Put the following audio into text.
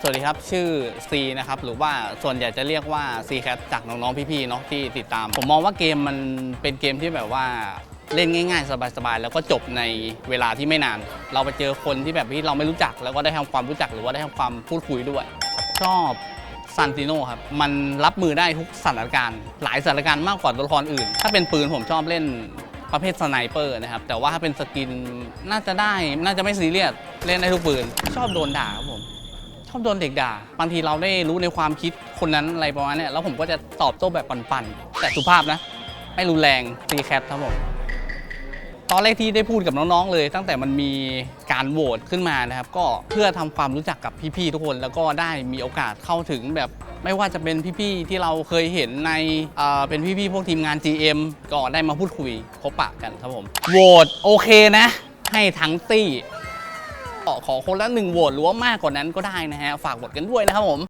สวัสดีครับ ชื่อ C นะครับ หรือว่าส่วนใหญ่จะเรียกว่า C Cat จากน้อง ๆ พี่ ๆ เนาะที่ติดตาม ผมมองว่าเกมมันเป็นเกมที่แบบว่าเล่นง่าย ๆ สบาย ๆ แล้วก็จบในเวลาที่ไม่นาน เราไปเจอคนที่แบบที่เราไม่รู้จัก แล้วก็ได้ทำความรู้จักหรือว่าได้ทำความพูดคุยด้วย ชอบซันติโนครับ มันรับมือได้ทุกสถานการณ์ หลายสถานการณ์มากกว่าตัวละครอื่น ถ้าเป็นปืนผมชอบเล่นประเภทสไนเปอร์นะครับ แต่ว่าถ้าเป็นสกินน่าจะได้น่าจะไม่ซีเรียสเล่นได้ทุกปืน ชอบโดนด่าครับผม ชอบโดนเด็กด่า บางทีเราได้รู้ในความคิดคนนั้นอะไรประมาณนี้แล้วผมก็จะตอบโต้แบบปั่นๆ แต่สุภาพนะ ไม่รุนแรงตีแคทครับผมตอนแรกที่ได้พูดกับน้องๆเลย ตั้งแต่มันมีการโหวตขึ้นมานะครับ ก็เพื่อทำความรู้จักกับพี่ๆทุกคน แล้วก็ได้มีโอกาสเข้าถึงแบบไม่ว่าจะเป็นพี่ๆที่เราเคยเห็นในเเป็นพี่ๆพวกทีมงาน GM ก็ได้มาพูดคุยพบปะกันครับผมโหวตโอเคนะ ให้ทั้งตี้ ขอคนละหนึ่งโหวตหรือว่ามากกว่านั้นก็ได้นะฮะฝากโหวตกันด้วยนะครับผม